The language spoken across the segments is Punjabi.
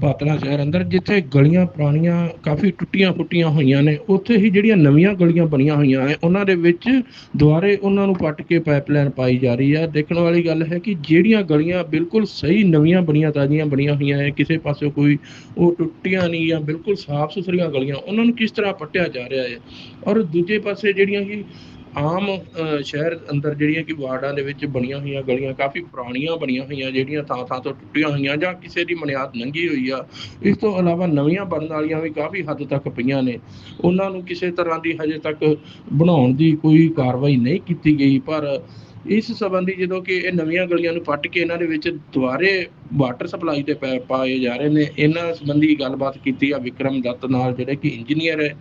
ਪਾਤਲਾ ਸ਼ਹਿਰ ਅੰਦਰ, ਜਿੱਥੇ ਗਲੀਆਂ ਪੁਰਾਣੀਆਂ ਕਾਫੀ ਟੁੱਟੀਆਂ ਫੁੱਟੀਆਂ ਹੋਈਆਂ ਨੇ, ਉੱਥੇ ਹੀ ਜਿਹੜੀਆਂ ਨਵੀਆਂ ਗਲੀਆਂ ਬਣੀਆਂ ਹੋਈਆਂ ਹੈ ਉਹਨਾਂ ਦੇ ਵਿੱਚ ਦੁਆਰੇ ਉਹਨਾਂ ਨੂੰ ਪੱਟ ਕੇ ਪਾਈਪਲਾਈਨ ਪਾਈ ਜਾ ਰਹੀ ਹੈ ਦੇਖਣ ਵਾਲੀ ਗੱਲ ਹੈ ਕਿ ਜਿਹੜੀਆਂ ਗਲੀਆਂ ਬਿਲਕੁਲ ਸਹੀ ਨਵੀਆਂ ਬਣੀਆਂ, ਤਾਜ਼ੀਆਂ ਬਣੀਆਂ ਹੋਈਆਂ ਹੈ ਕਿਸੇ ਪਾਸੇ ਕੋਈ ਉਹ ਟੁੱਟੀਆਂ ਨਹੀਂ ਜਾਂ ਬਿਲਕੁਲ ਸਾਫ਼ ਸੁਥਰੀਆਂ ਗਲੀਆਂ, ਉਹਨਾਂ ਨੂੰ ਕਿਸ ਤਰ੍ਹਾਂ ਪੱਟਿਆ ਜਾ ਰਿਹਾ ਹੈ? ਔਰ ਦੂਜੇ ਪਾਸੇ ਜਿਹੜੀਆਂ ਕਿ ਆਮ ਸ਼ਹਿਰ ਅੰਦਰ ਜਿਹੜੀਆਂ ਕਿ ਵਾਰਡਾਂ ਦੇ ਵਿੱਚ ਬਣੀਆਂ ਹੋਈਆਂ ਗਲੀਆਂ, ਕਾਫੀ ਪੁਰਾਣੀਆਂ ਬਣੀਆਂ ਹੋਈਆਂ ਜਿਹੜੀਆਂ ਥਾਂ ਥਾਂ ਤੋਂ ਟੁੱਟੀਆਂ ਹੋਈਆਂ ਜਾਂ ਕਿਸੇ ਦੀ ਮਨਿਆਦ ਲੰਘੀ ਹੋਈ ਆ, ਇਸ ਤੋਂ ਇਲਾਵਾ ਨਵੀਆਂ ਬਣਨ ਵਾਲੀਆਂ ਵੀ ਕਾਫੀ ਹੱਦ ਤੱਕ ਪਈਆਂ ਨੇ। ਉਹਨਾਂ ਨੂੰ ਕਿਸੇ ਤਰ੍ਹਾਂ ਦੀ ਹਜੇ ਤੱਕ ਬਣਾਉਣ ਦੀ ਕੋਈ ਕਾਰਵਾਈ ਨਹੀਂ ਕੀਤੀ ਗਈ, ਪਰ ਇਸ ਸੰਬੰਧੀ ਜਦੋਂ ਕਿ ਇਹ ਨਵੀਆਂ ਗਲੀਆਂ ਨੂੰ ਪੱਟ ਕੇ ਇਹਨਾਂ ਦੇ ਵਿੱਚ ਦੁਬਾਰੇ ਵਾਟਰ ਸਪਲਾਈ ਦੇ ਪੈਪ ਪਾਏ ਜਾ ਰਹੇ ਨੇ, ਇਹਨਾਂ ਸੰਬੰਧੀ ਗੱਲਬਾਤ ਕੀਤੀ ਆ ਵਿਕਰਮ ਦੱਤ ਨਾਲ, ਜਿਹੜੇ ਕਿ ਇੰਜੀਨੀਅਰ ਹੈ,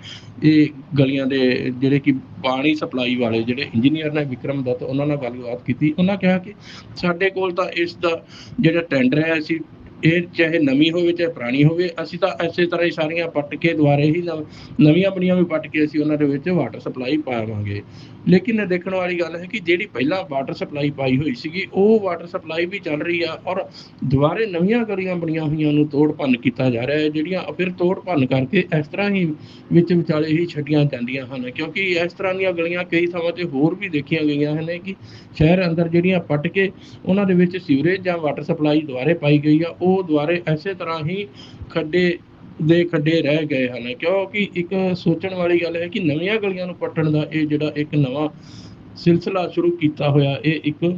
ਇਹ ਗਲੀਆਂ ਦੇ ਜਿਹੜੇ ਕਿ ਪਾਣੀ ਸਪਲਾਈ ਵਾਲੇ ਜਿਹੜੇ ਇੰਜੀਨੀਅਰ ਨੇ ਵਿਕਰਮ ਦੱਤ, ਉਹਨਾਂ ਨਾਲ ਗੱਲਬਾਤ ਕੀਤੀ। ਉਹਨਾਂ ਕਿਹਾ ਕਿ ਸਾਡੇ ਕੋਲ ਤਾਂ ਇਸ ਦਾ ਜਿਹੜਾ ਟੈਂਡਰ ਹੈ, ਅਸੀਂ ਇਹ ਚਾਹੇ ਨਵੀਂ ਹੋਵੇ, ਚਾਹੇ ਪੁਰਾਣੀ ਹੋਵੇ, ਅਸੀਂ ਤਾਂ ਐਸੇ ਤਰ੍ਹਾਂ ਹੀ ਸਾਰੀਆਂ ਪੱਟ ਕੇ ਦੁਆਰੇ ਹੀ ਨਵ- ਨਵੀਆਂ ਬਣੀਆਂ ਵੀ ਪੱਟ ਕੇ ਅਸੀਂ ਉਹਨਾਂ ਦੇ ਵਿੱਚ ਵਾਟਰ ਸਪਲਾਈ ਪਾਵਾਂਗੇ। ਲੇਕਿਨ ਇਹ ਦੇਖਣ ਵਾਲੀ ਗੱਲ ਹੈ ਕਿ ਜਿਹੜੀ ਪਹਿਲਾਂ ਵਾਟਰ ਸਪਲਾਈ ਪਾਈ ਹੋਈ ਸੀਗੀ, ਉਹ ਵਾਟਰ ਸਪਲਾਈ ਵੀ ਚੱਲ ਰਹੀ ਆ ਔਰ ਦੁਬਾਰੇ ਨਵੀਆਂ ਗਲੀਆਂ ਬਣੀਆਂ ਹੋਈਆਂ ਨੂੰ ਤੋੜ ਭੰਨ ਕੀਤਾ ਜਾ ਰਿਹਾ ਹੈ, ਜਿਹੜੀਆਂ ਫਿਰ ਤੋੜ ਭੰਨ ਕਰਕੇ ਇਸ ਤਰ੍ਹਾਂ ਹੀ ਵਿੱਚ ਵਿਚਾਲੇ ਹੀ ਛੱਡੀਆਂ ਜਾਂਦੀਆਂ ਹਨ। ਕਿਉਂਕਿ ਇਸ ਤਰ੍ਹਾਂ ਦੀਆਂ ਗਲੀਆਂ ਕਈ ਥਾਵਾਂ ਤੇ ਹੋਰ ਵੀ ਦੇਖੀਆਂ ਗਈਆਂ ਹਨ ਕਿ ਸ਼ਹਿਰ ਅੰਦਰ ਜਿਹੜੀਆਂ ਪੱਟ ਕੇ ਉਹਨਾਂ ਦੇ ਵਿੱਚ ਸੀਵਰੇਜ ਜਾਂ ਵਾਟਰ ਸਪਲਾਈ ਦੁਆਰੇ ਪਾਈ ਗਈ ਆ ਉਹ ਦੁਆਰੇ ਐਸੇ ਤਰ੍ਹਾਂ ਹੀ ਖੱਡੇ ਦੇ ਖੱਡੇ ਰਹਿ ਗਏ ਹਨ। ਕਿਉਂਕਿ ਇੱਕ ਸੋਚਣ ਵਾਲੀ ਗੱਲ ਹੈ ਕਿ ਨਵੀਆਂ ਗਲੀਆਂ ਨੂੰ ਪੱਟਣ ਦਾ ਇਹ ਜਿਹੜਾ ਇੱਕ ਨਵਾਂ ਸਿਲਸਿਲਾ ਸ਼ੁਰੂ ਕੀਤਾ ਹੋਇਆ, ਇਹ ਇੱਕ